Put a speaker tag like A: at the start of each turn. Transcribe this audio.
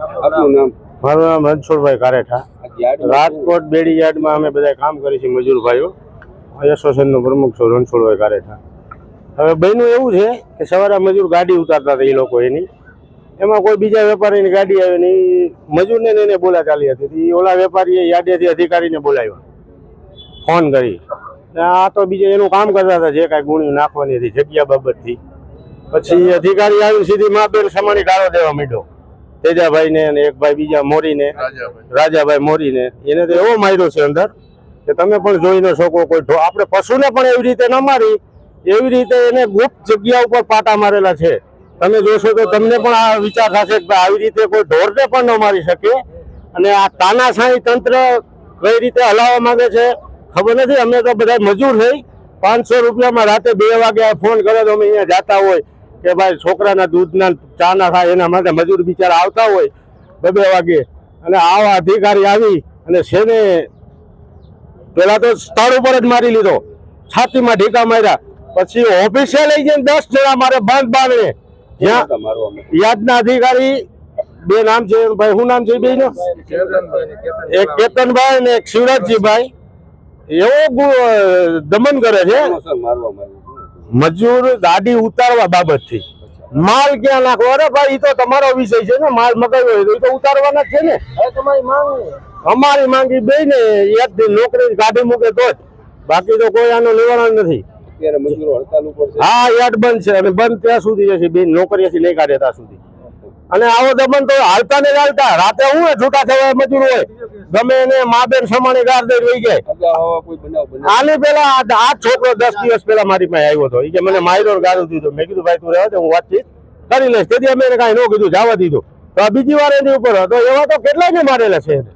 A: આપનું નામ?
B: મારું નામ રણછોડભાઈ કારેઠા. રાજકોટ બેડી યાર્ડમાં અમે બધા કામ કરીએ છીએ મજૂર ભાઈઓ એસોસિએશનનો પ્રમુખ છું રણછોડભાઈ કારેઠા. હવે બહેનું એવું છે કે સવારે મજૂર ગાડી ઉતારતા હતા એ લોકો એની. એમાં કોઈ બીજા વેપારીની ગાડી આવી ને ઈ મજૂરને એને બોલા ચાલી હતી. એ ઓલા વેપારીએ યાર્ડેથી અધિકારીને બોલાવ્યો. ફોન કરી. આ તો બીજે એનું કામ કરતા હતા જે કાંઈ ગુણ્યું નાખવાની હતી જગ્યા બાબતથી. પછી અધિકારી આવી સીધી મા બેન સમાણી ગાળો દેવા માંડ્યો. તેજાભાઈ ને અને એક ભાઈ બીજા મોરીને રાજાભાઈ. મોરીને એને તો એવો માર્યો છે અંદર કે તમે પણ જોઈ ન શકો કોઈ આપણે પશુને પણ એવી રીતે ન મારી એવી રીતે એને ગુપ્ત જગ્યા ઉપર પાટા મારેલા છે. તમે જોશો તો તમને પણ આ વિચાર થશે કે આવી રીતે કોઈ ઢોરને પણ ન મારી શકે. અને આ તાનાશાહી તંત્ર કઈ રીતે હલાવવા માંગે છે ખબર નથી. અમે તો બધા મજૂર થઈ પાંચસો રૂપિયામાં રાતે બે વાગે ફોન કરે તો અમે અહીંયા જતા હોય. કે ભાઈ છોકરાના દૂધના ચાના થાય એના માટે મજૂર બિચારા આવતા હોય બે બે વાગે. અને આવા અધિકારી આવી અને છેને પેલા તો સ્થળ ઉપર જ મારી લીધો. છાતીમાં ઢીકા માર્યા. પછી ઓફિસે લઈ જઈને દસ જણા મારે બંધ બાંધણે જ્યાં યાદના અધિકારી બે નામ છે ભાઈ શું નામ છે બે નું એક કેતનભાઈ ને એક શિવરાજજીભાઈ. એવો દમન કરે છે. મજૂર ગાડી ઉતારવા બાબતથી. માલ ક્યાં નાખવો અરે ભાઈ એ તો તમારો વિષય છે ને માલ મગાવ્યો હોય તો એ તો ઉતારવાના જ છે ને. અમારી માંગી બે ને એક નોકરી ગાડી મૂકે તો જ. બાકી તો કોઈ આનું લેવાનો નથી. હા યાદ બંધ છે. અને બંધ ત્યાં સુધી જશે નોકરી નોકરીએથી નહીં કાઢે ત્યાં સુધી. અને આવો દમન તો હાલતા ને હાલતા. રાતે હું છૂટા થવા મજૂર હોય? ગમે એને મા બેન સમાણી ગાર દઈ રહી જાય. આની પેલા આ છોકરો દસ દિવસ પેલા મારી પાસે આવ્યો હતો. એ કે મને માયરો ગાડું ગાળું દીધું. મેં કીધું ભાઈ તું રહેવા દે હું વાતચીત કરી લઈશ. તેથી અમે એને કાંઈ ન કીધું જવા દીધું. તો આ બીજી વાર એની ઉપર હતો. એવા તો કેટલાય ને મારેલા છે એને.